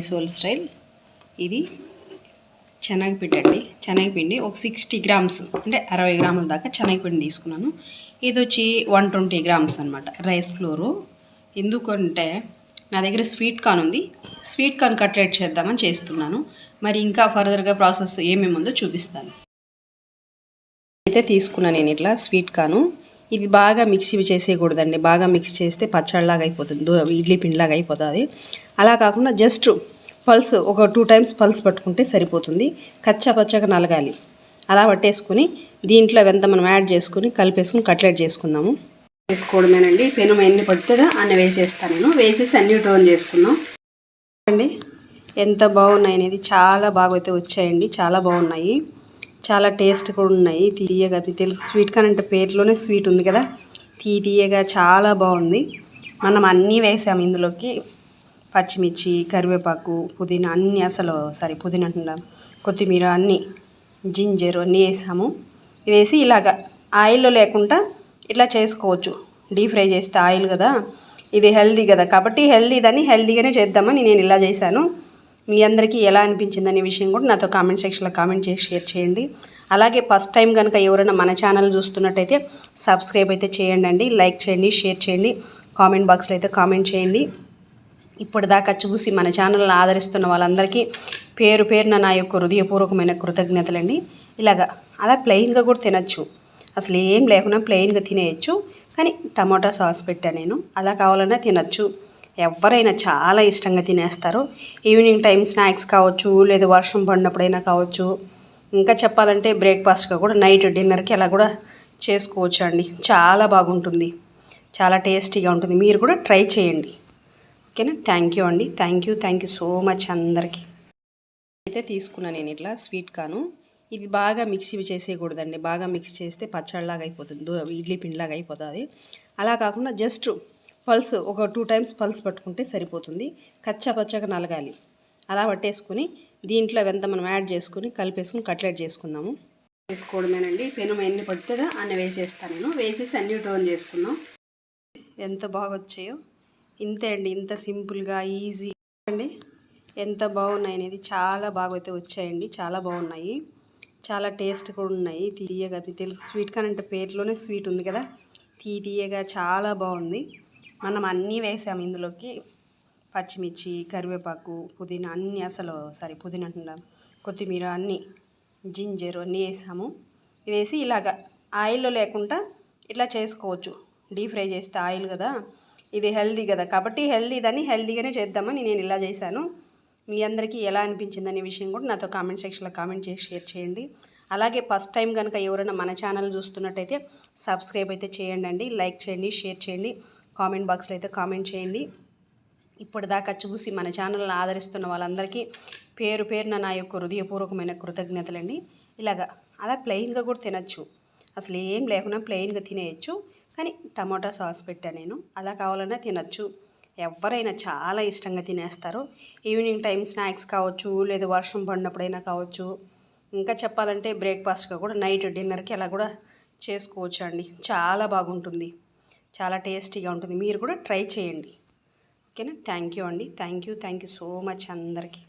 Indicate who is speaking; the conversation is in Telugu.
Speaker 1: ఐసోల్ స్టైల్. ఇది శనగపిండి అండి. శనగపిండి ఒక సిక్స్టీ గ్రామ్స్ అంటే అరవై గ్రాముల దాకా శనగపిండి తీసుకున్నాను. ఇది వచ్చి వన్ ట్వంటీ గ్రామ్స్ అనమాట రైస్ ఫ్లోరు. ఎందుకంటే నా దగ్గర స్వీట్ కార్న్ ఉంది. స్వీట్ కార్న్ కట్లెట్ చేద్దామని చేస్తున్నాను. మరి ఇంకా ఫర్దర్గా ప్రాసెస్ ఏమేమి ఉందో చూపిస్తాను. అయితే తీసుకున్నాను నేను ఇట్లా స్వీట్ కార్ను ఇది బాగా మిక్సీ చేసేయకూడదండి. బాగా మిక్స్ చేస్తే పచ్చడిలాగా అయిపోతుంది. ఇడ్లీ పిండిలాగా అయిపోతుంది. అలా కాకుండా జస్ట్ పల్స్ ఒక టూ టైమ్స్ పల్స్ పట్టుకుంటే సరిపోతుంది. కచ్చా పచ్చగా నలగాలి. అలా పట్టేసుకుని దీంట్లో ఎంత మనం యాడ్ చేసుకుని కలిపేసుకుని కట్లెట్ చేసుకుందాము. వేసుకోవడమేనండి పెనుమ ఎన్ని పడుతుందో అన్ని వేసేస్తాను నేను. వేసేసి అన్ని టోన్ చేసుకున్నాం అండి ఎంత బాగున్నాయి అనేది చాలా బాగా అయితే వచ్చాయండి. చాలా బాగున్నాయి. చాలా టేస్ట్ కూడా ఉన్నాయి. తీయగా మీకు తెలుసు స్వీట్ కానీ అంటే పేరులోనే స్వీట్ ఉంది కదా? తీ తీయగా చాలా బాగుంది. మనం అన్నీ వేసాము ఇందులోకి. పచ్చిమిర్చి కరివేపాకు పుదీనా అన్నీ అసలు సారీ పుదీనా అంటున్నా. కొత్తిమీర అన్నీ జింజర్ అన్నీ వేసాము. వేసి ఇలాగ ఆయిల్లో లేకుండా ఇట్లా చేసుకోవచ్చు. డీప్ ఫ్రై చేస్తే ఆయిల్ కదా? ఇది హెల్దీ కదా? కాబట్టి హెల్దీదని హెల్దీగానే చేద్దామని నేను ఇలా చేశాను. మీ అందరికీ ఎలా అనిపించింది అనే విషయం కూడా నాతో కామెంట్ సెక్షన్లో కామెంట్ చేసి షేర్ చేయండి. అలాగే ఫస్ట్ టైం కనుక ఎవరైనా మన ఛానల్ చూస్తున్నట్టయితే సబ్స్క్రైబ్ అయితే చేయండి లైక్ చేయండి షేర్ చేయండి కామెంట్ బాక్స్లో అయితే కామెంట్ చేయండి. ఇప్పటిదాకా చూసి మన ఛానల్ని ఆదరిస్తున్న వాళ్ళందరికీ పేరు పేరున నా యొక్క హృదయపూర్వకమైన కృతజ్ఞతలండి. ఇలాగా అలా ప్లెయిన్గా కూడా తినచ్చు. అసలు ఏం లేకుండా ప్లెయిన్గా తినేయచ్చు. కానీ టమాటా సాస్ పెట్టా నేను. అలా కావాలన్నా తినచ్చు. ఎవరైనా చాలా ఇష్టంగా తినేస్తారు. ఈవినింగ్ టైం స్నాక్స్ కావచ్చు లేదా వర్షం పడినప్పుడైనా కావచ్చు. ఇంకా చెప్పాలంటే బ్రేక్ఫాస్ట్గా కూడా నైట్ డిన్నర్కి అలా కూడా చేసుకోవచ్చు అండి చాలా బాగుంటుంది. చాలా టేస్టీగా ఉంటుంది. మీరు కూడా ట్రై చేయండి. ఓకేనా? థ్యాంక్ యూ అండి. Thank you. Thank you so much అందరికీ. అయితే తీసుకున్నాను నేను ఇట్లా స్వీట్ కాను. ఇది బాగా మిక్సీ చేసేయకూడదండి. బాగా మిక్స్ చేస్తే పచ్చడిలాగా అయిపోతుంది. ఇడ్లీ పిండిలాగా అయిపోతుంది. అలా కాకుండా జస్ట్ పల్స్ ఒక టూ టైమ్స్ పల్స్ పట్టుకుంటే సరిపోతుంది. కచ్చా పచ్చగా నలగాలి. అలా పట్టేసుకుని దీంట్లో ఎంత మనం యాడ్ చేసుకుని కలిపేసుకుని కట్లెట్ చేసుకుందాము. వేసుకోవడమేనండి. పెనుమ ఎన్ని పడుతుందో అన్ని వేసేస్తాను నేను. వేసేసి అన్ని టోన్ చేసుకున్నాం ఎంత బాగా వచ్చాయో ఇంతే అండి. ఇంత సింపుల్గా ఈజీ. అండి ఎంత బాగున్నాయి అనేది. చాలా బాగా అయితే వచ్చాయండి. చాలా బాగున్నాయి. చాలా టేస్ట్ కూడా ఉన్నాయి. తీయగా తెలుసు. స్వీట్ కానీ అంటే పేరులోనే స్వీట్ ఉంది కదా. తీయగా చాలా బాగుంది. మనం అన్నీ వేసాము ఇందులోకి. పచ్చిమిర్చి కరివేపాకు పుదీనా అన్నీ అసలు సారీ పుదీనా అంటున్నా కొత్తిమీర అన్నీ జింజర్ అన్నీ వేసాము. వేసి ఇలాగ ఆయిల్లో లేకుండా ఇట్లా చేసుకోవచ్చు. డీప్ ఫ్రై చేస్తే ఆయిల్ కదా. ఇది హెల్దీ కదా. కాబట్టి హెల్దీదని హెల్దీగానే చేద్దామని నేను ఇలా చేశాను. మీ అందరికీ ఎలా అనిపించింది అనే విషయం కూడా నాతో కామెంట్ సెక్షన్లో కామెంట్ చేసి షేర్ చేయండి. అలాగే ఫస్ట్ టైం కనుక ఎవరైనా మన ఛానల్ చూస్తున్నట్టయితే సబ్స్క్రైబ్ అయితే చేయండి లైక్ చేయండి షేర్ చేయండి. కామెంట్ బాక్స్లో అయితే కామెంట్ చేయండి. ఇప్పటిదాకా చూసి మన ఛానల్ని ఆదరిస్తున్న వాళ్ళందరికీ పేరు పేరున నా యొక్క హృదయపూర్వకమైన కృతజ్ఞతలండి. ఇలాగా అలా ప్లెయిన్గా కూడా తినచ్చు. అసలు ఏం లేకుండా ప్లెయిన్గా తినేయచ్చు. కానీ టమాటా సాస్ పెట్టా నేను. అలా కావాలన్నా తినచ్చు. ఎవరైనా చాలా ఇష్టంగా తినేస్తారు. ఈవినింగ్ టైం స్నాక్స్ కావచ్చు లేదా వర్షం పడినప్పుడైనా కావచ్చు. ఇంకా చెప్పాలంటే బ్రేక్ఫాస్ట్గా కూడా నైట్ డిన్నర్కి అలా కూడా చేసుకోవచ్చు అండి చాలా బాగుంటుంది. చాలా టేస్టీగా ఉంటుంది. మీరు కూడా ట్రై చేయండి. ఓకేనా? థ్యాంక్ యూ అండి. Thank you. Thank you so much అందరికీ.